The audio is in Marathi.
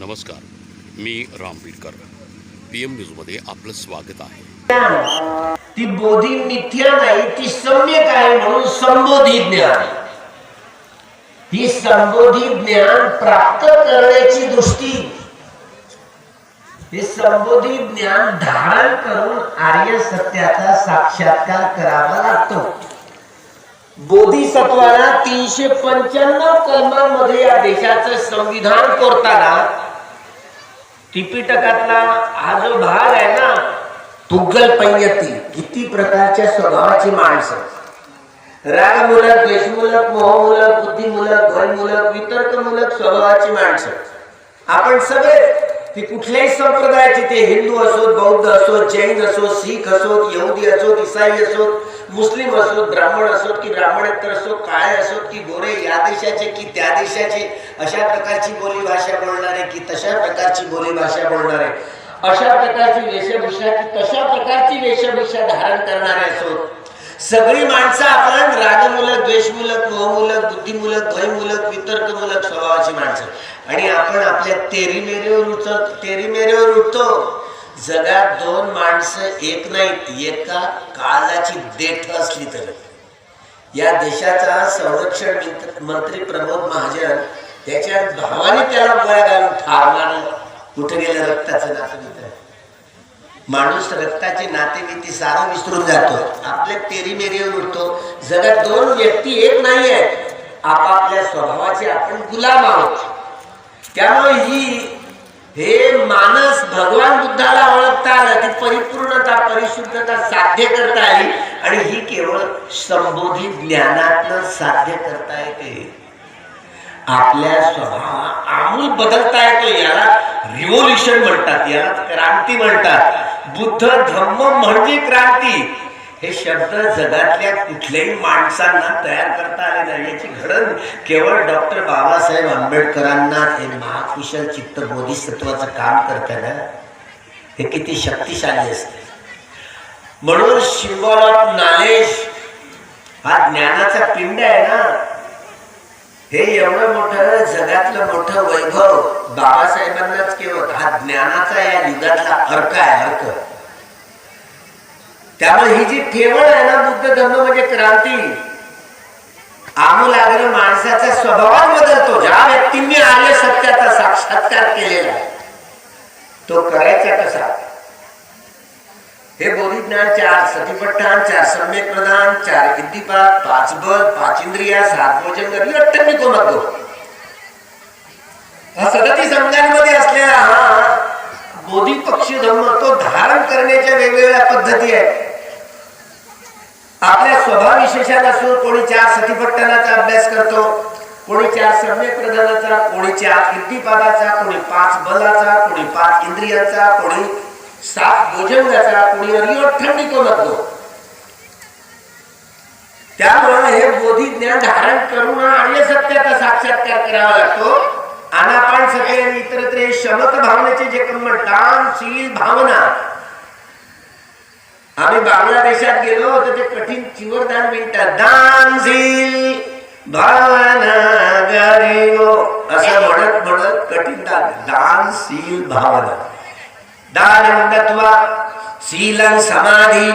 नमस्कार मी राम बीडकर पी एम न्यूजमध्ये आपलं स्वागत आहे. ती बोधी मिथ्या नाही ती सम्यक आहे म्हणून संबोधी ज्ञान. ही संबोधी ज्ञान प्राप्त करण्याची दृष्टी. हे संबोधी ज्ञान धारण करून आर्य सत्याचा साक्षात्कार करावा लागतो. बोधिसत्वाला तीनशे पंच्याण्णव कलमांमध्ये या देशाचं संविधान कोरताना त्रिपिटकातला हा जो भाग आहे ना तुगल पैयती किती प्रकारच्या स्वभावाची माणसं. रागमूलक देशमूलक मोहमूलक बुद्धिमूलक भयमूलक वितर्कमूलक स्वभावाची माणसं. आपण सगळे ती कुठल्याही संप्रदायाची ते हिंदू असोत बौद्ध असोत जैन असोत शीख असोत यहुदी असोत इसाई असोत मुस्लिम असोत ब्राह्मण असोत की ब्राह्मणेतर असोत काळे असोत की गोरे या देशाचे की त्या देशाचे अशा प्रकारची बोलीभाषा बोलणारे की तशा प्रकारची बोलीभाषा बोलणारे. अशा प्रकारची वेशभूषा की तशा प्रकारची वेशभूषा धारण करणारे असोत. सगळी माणसं आपण रागमूलक द्वेषमूलक मोहमूलक बुद्धिमूलक भयमूलक वितर्कमूलक स्वभावाची माणसं. आणि आपण आपल्या तेरीमेरेवर उचल तेरीमेरेवर उठतो. जगात दोन माणसं एक नाहीत एका काळाची देठ असली तर. या देशाचा संरक्षण मंत्री प्रमोद महाजन त्याच्या भावाने त्याला गोळ्या घालून ठारणार कुठे गेलं रक्ताचं नातं मित्र? माणूस रक्ताचे नातेवाईती सारा विसरून जातो. आपल्या तेरीमेरीवर उठतो जगात दोन व्यक्ती एक नाही आहेत. आपापल्या स्वभावाचे आपण गुलाम आहोत. त्यामुळे ही हे मानस भगवान बुद्धाला ओळखता आलं ती परिपूर्णता परिशुद्धता साध्य करता येईल आणि ही केवळ संबोधित ज्ञानातनं साध्य करता येते. आपल्या स्वभाव आमूल बदलता येतो. याला रिव्होल्युशन म्हणतात. याला क्रांती म्हणतात. बुद्ध धम्म म्हणजे क्रांती हे शब्द जगातल्या कुठल्याही माणसांना तयार करता आले नाही. याची घडण केवळ डॉक्टर बाबासाहेब आंबेडकरांना हे महाकुशल चित्त बोधिसत्वाचं काम करताना हे किती शक्तिशाली असते. म्हणून शिंबॉल ऑफ नॉलेज हा ज्ञानाचा पिंड आहे ना. हे एवढं मोठं जगातलं मोठं वैभव बाबासाहेबांनाच केवळ हा ज्ञानाचा या युगातला अर्क आहे अर्क. त्यामुळे ही जी ठेवण आहे ना बुद्ध धर्म म्हणजे क्रांती. आमूलाग्र माणसाचा स्वभाव बदलतो. ज्या व्यक्तींनी आर्य सत्याचा साक्षात्कार केलेला आहे तो करायचा कसा? हे बोधिज्ञान चार सतीपट्टान चार सम्यक प्रधान चार इद्दीपात पाच बल पाच इंद्रिया सात भोजन करली अट्टमी कोणतो हा सदती संघांमध्ये असलेला हा बोधी पक्षी धर्म तो धारण करण्याच्या वेगवेगळ्या पद्धती आहेत. आपल्या स्वभाव विशेषापासून कोणी चार सतीपट्टनाचा अभ्यास करतो कोणी चार सम्यक प्रधानाचा कोणी चार इद्दीपादाचा कोणी पाच बलाचा कोणी पाच इंद्रियाचा कोणी सात भोजंगाचा कोणी अठ्ठंडी तो म्हणतो त्यामुळं हे बोधी ज्ञान धारण करून आर्य सत्याचा साक्षात्कार करावा लागतो. अनापान सगळे आणि इतरत्र शमत भावनेचे जे कर्म दानशील भावना. आम्ही बांगलादेशात गेलो तर ते कठीण चिवरदान मिळतात. दानशील भावना गरीब असं म्हणत म्हणत कठीण दान. दानशील भावना. दान म्हणतात तुला शीलन समाधी